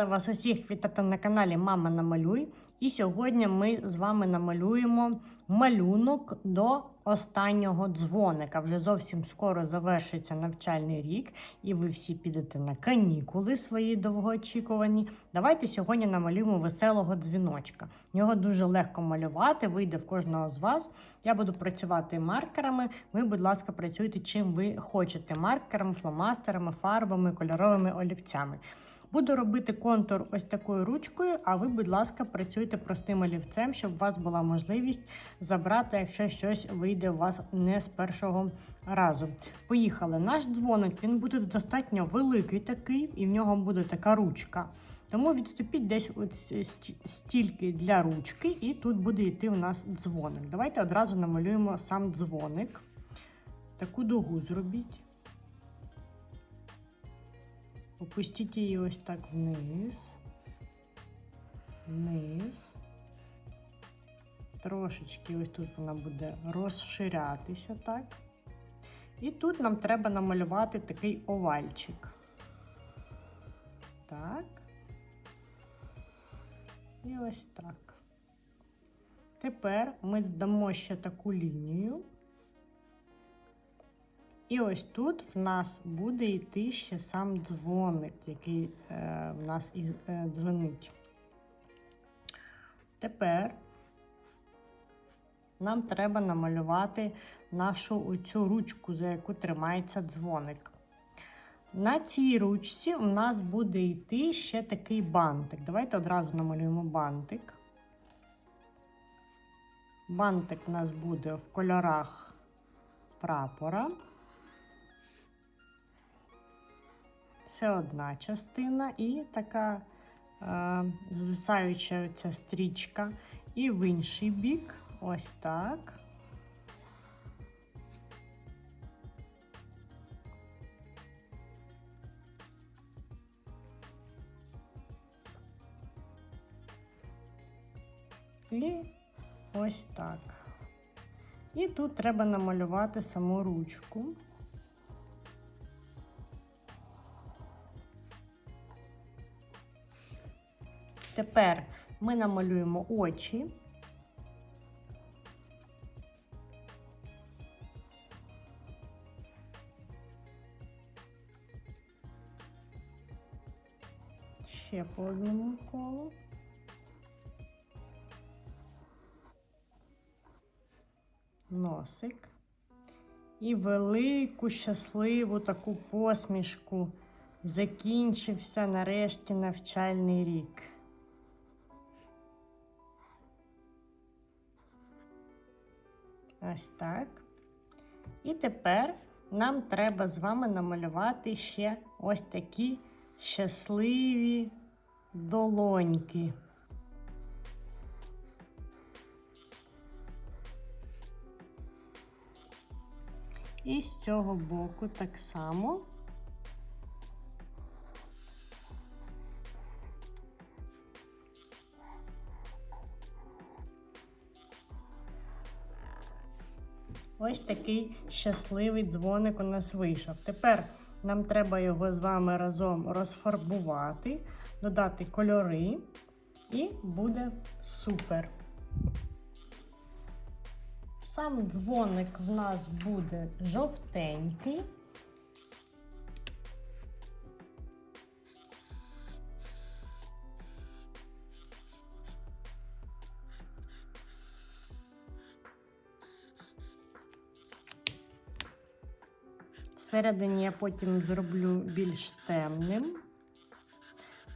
рада вас усіх вітати на каналі Мама Намалюй. І сьогодні ми з вами намалюємо малюнок до останнього дзвоника. Вже зовсім скоро завершиться навчальний рік, і ви всі підете на канікули свої довгоочікувані. Давайте сьогодні намалюємо веселого дзвіночка. Його дуже легко малювати, вийде в кожного з вас. Я буду працювати маркерами. Ви, будь ласка, працюйте чим ви хочете: маркерами, фломастерами, фарбами, кольоровими олівцями. Буду робити контур ось такою ручкою, а ви, будь ласка, працюйте простим олівцем, щоб у вас була можливість забрати, якщо щось вийде у вас не з першого разу. Поїхали. Наш дзвоник він буде достатньо великий такий, і в нього буде така ручка. Тому відступіть десь от стільки для ручки, і тут буде йти у нас дзвоник. Давайте одразу намалюємо сам дзвоник. Таку дугу зробіть. Опустіть її ось так вниз. Вниз. Трошечки ось тут вона буде розширятися, так. І тут нам треба намалювати такий овальчик. Так. І ось так. Тепер ми здамо ще таку лінію. І ось тут в нас буде йти ще сам дзвоник, який е, в нас і е, дзвонить. Тепер нам треба намалювати нашу оцю ручку, за яку тримається дзвоник. На цій ручці у нас буде йти ще такий бантик. Давайте одразу намалюємо бантик. Бантик у нас буде в кольорах прапора. Це одна частина і така е, звисаюча ця стрічка. І в інший бік, ось так. І ось так. І тут треба намалювати саму ручку. Тепер ми намалюємо очі. Ще по одному колу. Носик. І велику щасливу таку посмішку. Закінчився нарешті навчальний рік. Ось так. І тепер нам треба з вами намалювати ще ось такі щасливі долоньки. І з цього боку так само. Ось такий щасливий дзвоник у нас вийшов. Тепер нам треба його з вами разом розфарбувати, додати кольори, і буде супер. Сам дзвоник в нас буде жовтенький. Всередині я потім зроблю більш темним,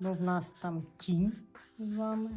бо в нас там тінь з вами.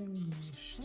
Темніше.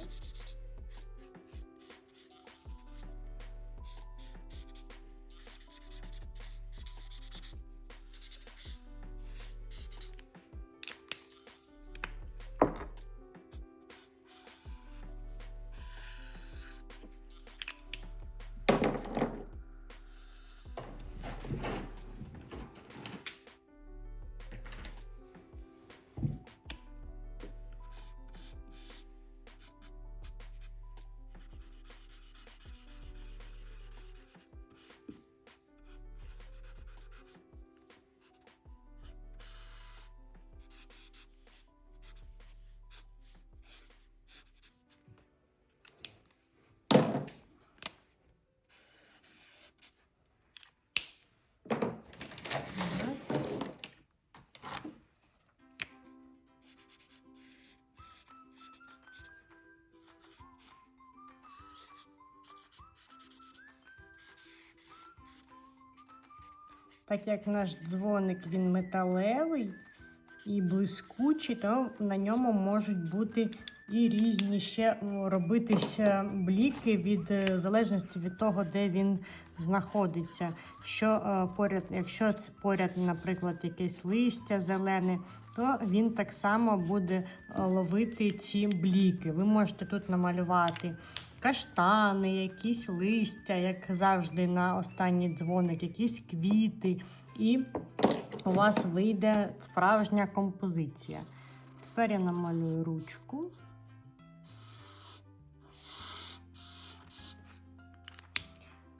Так як наш дзвоник він металевий і блискучий, то на ньому можуть бути і різні ще робитися бліки від е, залежності від того, де він знаходиться. Що е, поряд, якщо це поряд, наприклад, якесь листя зелене, то він так само буде е, ловити ці бліки. Ви можете тут намалювати каштани, якісь листя, як завжди, на останній дзвоник, якісь квіти. І у вас вийде справжня композиція. Тепер я намалюю ручку.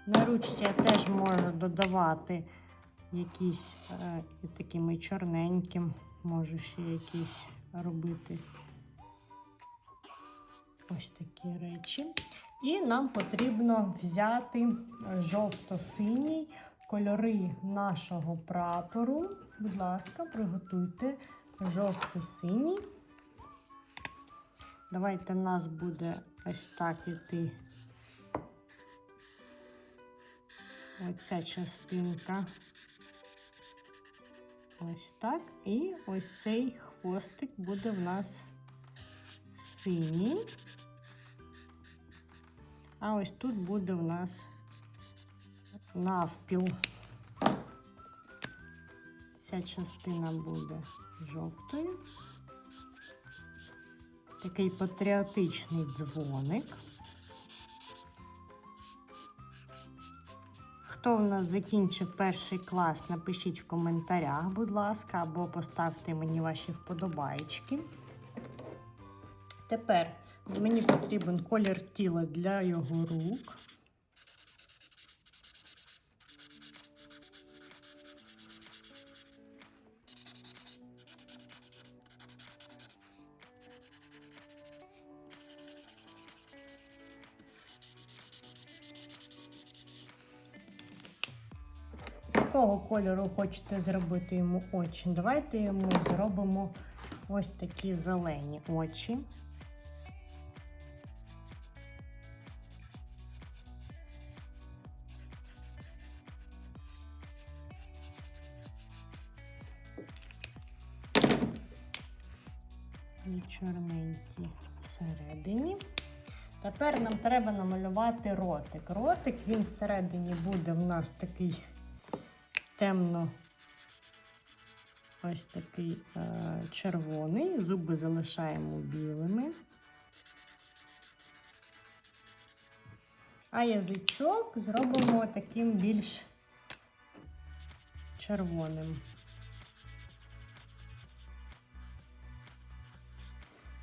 На ручці я теж можу додавати якісь е, такими чорненьким, можу ще якісь робити ось такі речі. І нам потрібно взяти жовто-синій кольори нашого прапору. Будь ласка, приготуйте жовто-синій. Давайте в нас буде ось так іти оця частинка. Ось так. І ось цей хвостик буде в нас синій. А ось тут буде в нас навпіл. Ця частина буде жовтою. Такий патріотичний дзвоник. Хто в нас закінчив перший клас, напишіть в коментарях, будь ласка, або поставте мені ваші вподобайки. Тепер мені потрібен колір тіла для його рук. Якого кольору хочете зробити йому очі? Давайте йому зробимо ось такі зелені очі. Чорненькі всередині. Тепер нам треба намалювати ротик. Ротик він всередині буде в нас такий темно ось такий е, червоний, зуби залишаємо білими. А язичок зробимо таким більш червоним.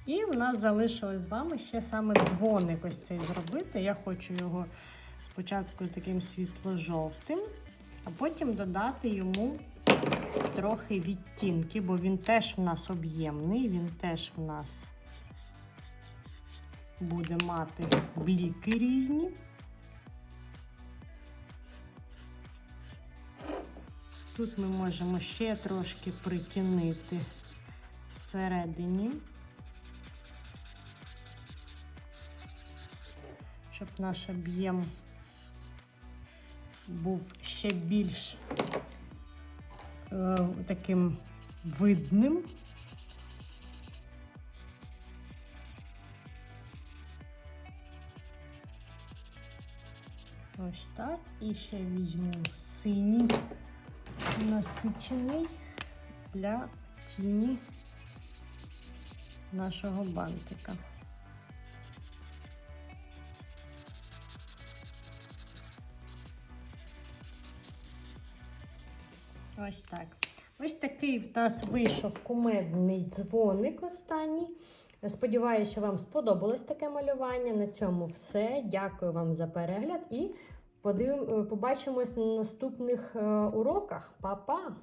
І в нас залишилось з вами ще саме дзвоник ось цей зробити. Я хочу його спочатку таким світло-жовтим, а потім додати йому трохи відтінки, бо він теж в нас об'ємний, він теж в нас буде мати бліки різні. Тут ми можемо ще трошки притінити всередині, наш об'єм був ще більш е, таким видним. Ось так. І ще візьму синій насичений для тіні нашого бантика. Ось так. Ось такий в нас вийшов кумедний дзвоник останній. Сподіваюся, що вам сподобалось таке малювання. На цьому все. Дякую вам за перегляд і побачимось на наступних е, уроках. Па-па!